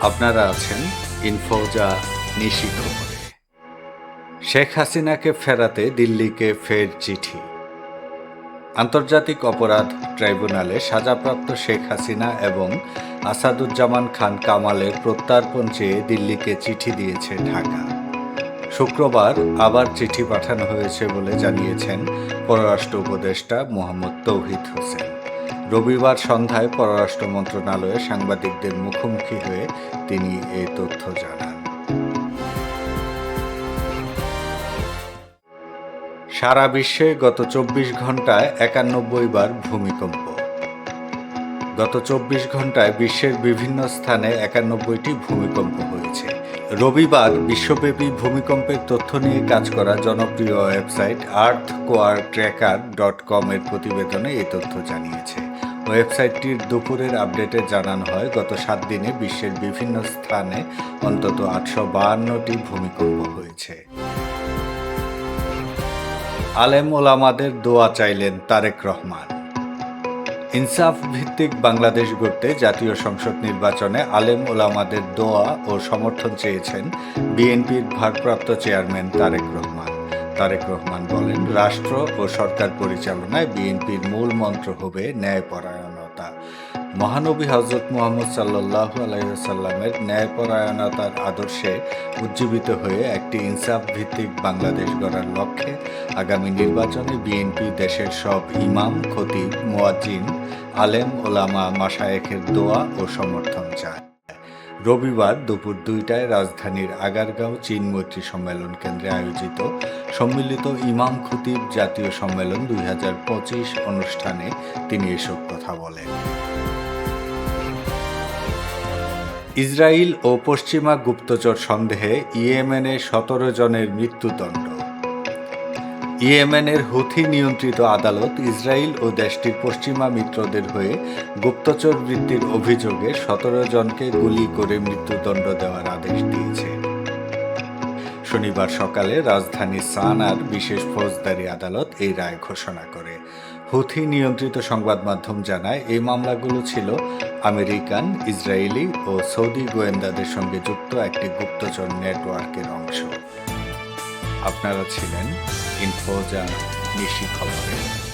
আপনারা আছেন ইনফোজা নিশি শেখ হাসিনাকে ফেরাতে দিল্লিকে ফের চিঠি। আন্তর্জাতিক অপরাধ ট্রাইব্যুনালে সাজাপ্রাপ্ত শেখ হাসিনা এবং আসাদুজ্জামান খান কামালের প্রত্যার্পণ চেয়ে দিল্লিকে চিঠি দিয়েছে ঢাকা। শুক্রবার আবার চিঠি পাঠানো হয়েছে বলে জানিয়েছেন পররাষ্ট্র উপদেষ্টা মোহাম্মদ তৌহিদ হোসেন। রবিবার সন্ধ্যায় পররাষ্ট্র মন্ত্রণালয়ে সাংবাদিকদের মুখোমুখি হয়ে তিনি এই তথ্য জানান। সারা বিশ্বে গত চব্বিশ ঘন্টায় একানব্বই বার ভূমিকম্প। গত চব্বিশ ঘন্টায় বিশ্বের বিভিন্ন স্থানে একানব্বইটি ভূমিকম্প হয়েছে। রবিবার বিশ্বব্যাপী ভূমিকম্পের তথ্য নিয়ে কাজ করা জনপ্রিয় ওয়েবসাইট আর্থ কোয়ার ট্র্যাকার ডট কম এর প্রতিবেদনে এই তথ্য জানিয়েছে। ওয়েবসাইটটির দুপুরের আপডেটে জানানো হয়, গত সাত দিনে বিশ্বের বিভিন্ন স্থানে অন্তত আটশো বাহান্নটি ভূমিকম্প হয়েছে। আলেম ওলামাদের দোয়া চাইলেন তারেক রহমান। ইনসাফ ভিত্তিক বাংলাদেশ গড়তে জাতীয় সংসদ নির্বাচনে আলেম ওলামাদের দোয়া ও সমর্থন চেয়েছেন বিএনপির ভারপ্রাপ্ত চেয়ারম্যান তারেক রহমান। তারেক রহমান বলেন, রাষ্ট্র ও সরকার পরিচালনায় বিএনপির মূল মন্ত্র হবে ন্যায়পরায়ণতা। মহানবী হজরত মোহাম্মদ সাল্লাহ আলাইসাল্লামের ন্যায়পরায়ণতার আদর্শে উজ্জীবিত হয়ে একটি ইনসাফ ভিত্তিক বাংলাদেশ গড়ার লক্ষ্যে আগামী নির্বাচনে বিএনপি দেশের সব ইমাম, খতিব, মোয়াজ্জিন, আলেম, ওলামা মাসায়েকের দোয়া ও সমর্থন চায়। রবিবার দুপুর দুইটায় রাজধানীর আগারগাঁও চীন মৈত্রী সম্মেলন কেন্দ্রে আয়োজিত সম্মিলিত ইমাম খতিব জাতীয় সম্মেলন দুই হাজার পঁচিশ অনুষ্ঠানে তিনি এসব কথা বলেন। ইসরায়েল ও পশ্চিমা গুপ্তচর সন্দেহে ইয়েমেনে সতেরো জনের মৃত্যুদণ্ড। ইয়েমেনের হুথি নিয়ন্ত্রিত আদালত ইসরায়েল ও দেশটির পশ্চিমা মিত্রদের হয়ে গুপ্তচর বৃত্তির অভিযোগে সতেরো জনকে গুলি করে মৃত্যুদণ্ড দেওয়ার আদেশ দিয়েছে। শনিবার সকালে রাজধানী সানার বিশেষ ফৌজদারি আদালত এই রায় ঘোষণা করে। হুথি নিয়ন্ত্রিত সংবাদ মাধ্যম জানায়, এই মামলাগুলো ছিল আমেরিকান, ইসরায়েলি ও সৌদি গোয়েন্দাদের সঙ্গে যুক্ত একটি গুপ্তচর নেটওয়ার্কের অংশ। আপনারা ছিলেন ইনফোজা নিশি খবরে